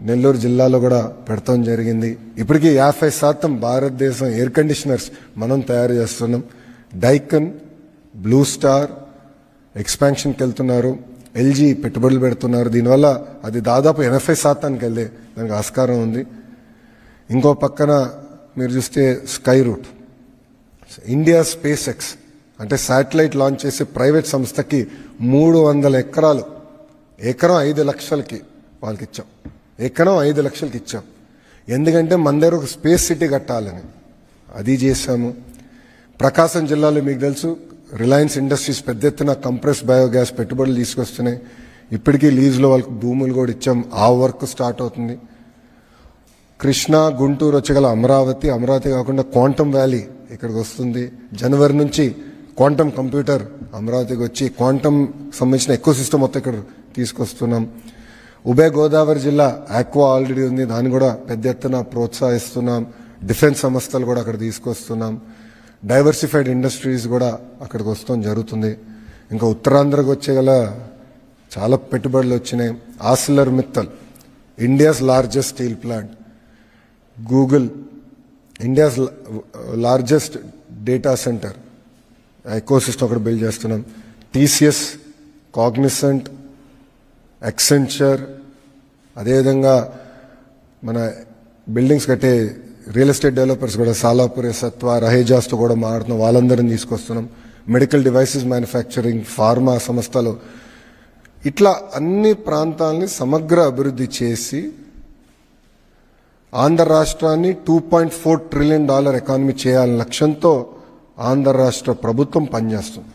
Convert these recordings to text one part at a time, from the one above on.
నెల్లూరు జిల్లాలో కూడా పెడతాం జరిగింది. ఇప్పటికీ యాభై శాతం భారతదేశం ఎయిర్ కండిషనర్స్ మనం తయారు చేస్తున్నాం. డైకన్ బ్లూ స్టార్ ఎక్స్పాన్షన్కి వెళ్తున్నారు. ఎల్జీ పెట్టుబడులు పెడుతున్నారు. దీనివల్ల అది దాదాపు ఎనభై శాతానికి వెళ్ళే దానికి ఆస్కారం ఉంది. ఇంకో పక్కన మీరు చూస్తే Skyroot. India space X అంటే శాటిలైట్ లాంచ్ చేసే ప్రైవేట్ సంస్థకి మూడు వందల ఎకరాలు ఎకరం ఐదు లక్షలకి వాళ్ళకి ఇచ్చాం ఎక్కడో ఐదు లక్షలకి ఇచ్చాం. ఎందుకంటే మన దగ్గర ఒక స్పేస్ సిటీ కట్టాలని. అది చేశాము. ప్రకాశం జిల్లాలో మీకు తెలుసు రిలయన్స్ ఇండస్ట్రీస్ పెద్ద ఎత్తున కంప్రెస్ బయోగ్యాస్ పెట్టుబడులు తీసుకొస్తున్నాయి. ఇప్పటికీ లీజులో వాళ్ళకి భూములు కూడా ఇచ్చాం. ఆ వర్క్ స్టార్ట్ అవుతుంది. కృష్ణా గుంటూరు వచ్చగల అమరావతి అమరావతి కాకుండా క్వాంటమ్ వ్యాలీ ఇక్కడికి వస్తుంది. జనవరి నుంచి క్వాంటమ్ కంప్యూటర్ అమరావతికి వచ్చి క్వాంటమ్ సంబంధించిన ఎక్కువ సిస్టమ్ మొత్తం ఇక్కడ తీసుకొస్తున్నాం. ఉభయ గోదావరి జిల్లా ఆక్వా ఆల్రెడీ ఉంది. దాన్ని కూడా పెద్ద ఎత్తున ప్రోత్సహిస్తున్నాం. డిఫెన్స్ సంస్థలు కూడా అక్కడ తీసుకొస్తున్నాం. డైవర్సిఫైడ్ ఇండస్ట్రీస్ కూడా అక్కడికి వస్తాం జరుగుతుంది. ఇంకా ఉత్తరాంధ్రకు వచ్చేగల చాలా పెట్టుబడులు వచ్చినాయి. Arcelor Mittal India's largest steel plant Google India's largest data centre ecosystem అక్కడ ఒకటి బిల్డ్ చేస్తున్నాం టీసీఎస్ కాగ్నిసెంట్ ఎక్సెంచర్ అదేవిధంగా మన బిల్డింగ్స్ కట్టే రియల్ ఎస్టేట్ డెవలపర్స్ కూడా సాలాపురే సత్వ రహేజాస్తో కూడా మాట్లాడుతున్నాం వాళ్ళందరిని తీసుకొస్తున్నాం. మెడికల్ డివైసెస్ మ్యానుఫ్యాక్చరింగ్ ఫార్మా సంస్థలు. ఇట్లా అన్ని ప్రాంతాలని సమగ్ర అభివృద్ధి చేసి ఆంధ్ర రాష్ట్రాన్ని two point four trillion dollar economy చేయాలనే లక్ష్యంతో ఆంధ్ర రాష్ట్ర ప్రభుత్వం పనిచేస్తుంది.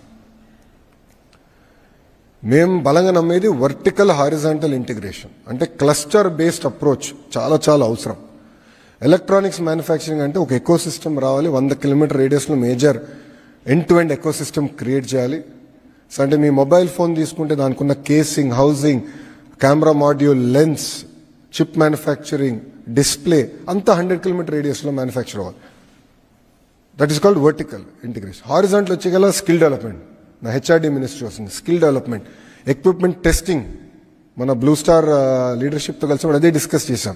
మేము బలంగా నమ్మేది వర్టికల్ హారిజాంటల్ ఇంటిగ్రేషన్ అంటే క్లస్టర్ బేస్డ్ అప్రోచ్ చాలా చాలా అవసరం. ఎలక్ట్రానిక్స్ మ్యానుఫ్యాక్చరింగ్ అంటే ఒక ఎకో సిస్టమ్ రావాలి వంద kilometre రేడియస్లో major end to end ecosystem create చేయాలి. సో అంటే మీ మొబైల్ ఫోన్ తీసుకుంటే దానికి ఉన్న casing housing camera module lens chip manufacturing display అంతా హండ్రెడ్ కిలోమీటర్ రేడియస్లో మ్యానుఫ్యాక్చర్ అవ్వాలి. That is called vertical integration horizontal వచ్చేగల skill development నా హెచ్ఆర్డి మినిస్ట్రీ వస్తుంది. స్కిల్ డెవలప్మెంట్ ఎక్విప్మెంట్ టెస్టింగ్ మన బ్లూ స్టార్ లీడర్షిప్తో కలిసి కూడా అదే డిస్కస్ చేశాం.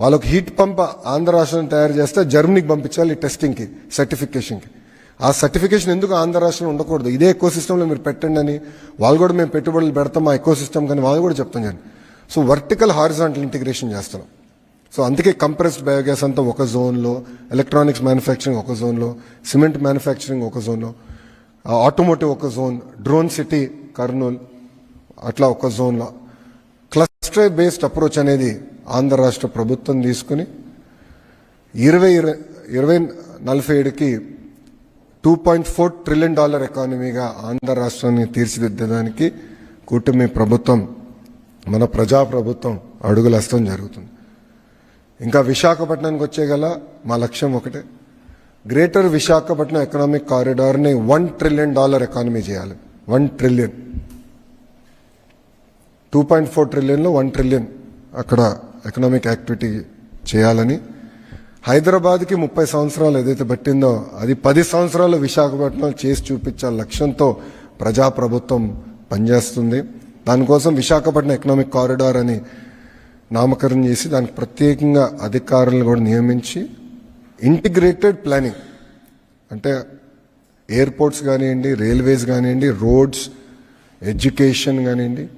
వాళ్ళకి హీట్ పంప్ ఆంధ్ర రాష్ట్రం తయారు చేస్తే జర్మనీకి పంపించాలి టెస్టింగ్కి సర్టిఫికేషన్కి ఆ సర్టిఫికేషన్ ఎందుకు ఆంధ్ర రాష్ట్రంలో ఉండకూడదు? ఇదే ఎకో సిస్టంలో మీరు పెట్టండి అని వాళ్ళు కూడా మేము పెట్టుబడులు పెడతాం ఆ ఎకో సిస్టమ్ కానీ వాళ్ళు కూడా చెప్తాం నేను సో వర్టికల్ హారిజాంటల్ ఇంటిగ్రేషన్ చేస్తున్నాం. సో అందుకే కంప్రెస్డ్ బయోగ్యాస్ అంతా ఒక జోన్లో ఎలక్ట్రానిక్స్ మ్యానుఫ్యాక్చరింగ్ ఒక జోన్లో సిమెంట్ మ్యానుఫ్యాక్చరింగ్ ఒక జోన్లో ఆటోమోటివ్ ఒక జోన్ డ్రోన్ సిటీ కర్నూల్ అట్లా ఒక జోన్లో. క్లస్టర్ బేస్డ్ అప్రోచ్ అనేది ఆంధ్ర రాష్ట్ర ప్రభుత్వం తీసుకుని ఇరవై ఇరవై ఇరవై నలభై ఏడుకి two point four trillion dollar ఎకానమీగా Andhra రాష్ట్రాన్ని తీర్చిదిద్దడానికి కూటమి ప్రభుత్వం మన ప్రజా ప్రభుత్వం అడుగులేస్తాం జరుగుతుంది. ఇంకా విశాఖపట్నానికి వచ్చేగల మా లక్ష్యం ఒకటే. గ్రేటర్ విశాఖపట్నం ఎకనామిక్ కారిడార్ని వన్ ట్రిలియన్ డాలర్ ఎకానమీ చేయాలి. One trillion two point four ట్రిలియన్లో one trillion అక్కడ ఎకనామిక్ యాక్టివిటీ చేయాలని. హైదరాబాద్కి ముప్పై సంవత్సరాలు ఏదైతే పట్టిందో అది పది సంవత్సరాలు విశాఖపట్నం చేసి చూపించే లక్ష్యంతో ప్రజాప్రభుత్వం పనిచేస్తుంది. దానికోసం విశాఖపట్నం ఎకనామిక్ కారిడార్ అని నామకరణం చేసి దానికి ప్రత్యేకంగా అధికారులను కూడా నియమించి ఇంటిగ్రేటెడ్ ప్లానింగ్. అంటే ఎయిర్పోర్ట్స్ కానివ్వండి రైల్వేస్ కానివ్వండి రోడ్స్ ఎడ్యుకేషన్ కానివ్వండి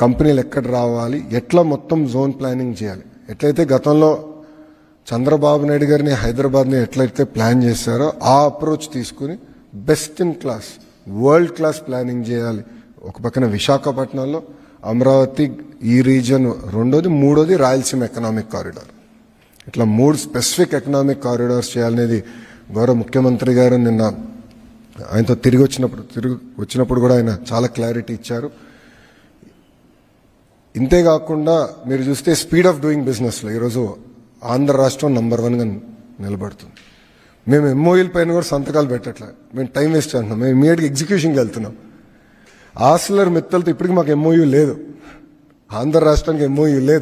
కంపెనీలు ఎక్కడ రావాలి ఎట్లా మొత్తం జోన్ ప్లానింగ్ చేయాలి. ఎట్లయితే గతంలో చంద్రబాబు నాయుడు గారిని హైదరాబాద్ని ఎట్లయితే ప్లాన్ చేశారో ఆ అప్రోచ్ తీసుకుని best in class world class planning చేయాలి. ఒక పక్కన విశాఖపట్నంలో అమరావతి ఈ రీజన్ రెండోది మూడోది రాయలసీమ ఎకనామిక్ కారిడార్. ఇట్లా మూడు స్పెసిఫిక్ ఎకనామిక్ కారిడార్స్ చేయాలనేది గౌరవ ముఖ్యమంత్రి గారు నిన్న ఆయనతో తిరిగి వచ్చినప్పుడు తిరిగి వచ్చినప్పుడు కూడా ఆయన చాలా క్లారిటీ ఇచ్చారు. ఇంతేకాకుండా మీరు చూస్తే స్పీడ్ ఆఫ్ డూయింగ్ బిజినెస్లో ఈరోజు ఆంధ్ర రాష్ట్రం నంబర్ వన్గా నిలబడుతుంది. మేము ఎంఓఈల పైన కూడా సంతకాలు పెట్టట్లే. మేము టైం వేస్ట్ అంటున్నాం మేము ఇమీడియట్గా ఎగ్జిక్యూషన్కి వెళ్తున్నాం. ఆసిలర్ మిత్తలతో ఇప్పటికి మాకు ఎంఓయూ లేదు. ఆంధ్ర రాష్ట్రానికి ఎంఓయూ లేదు.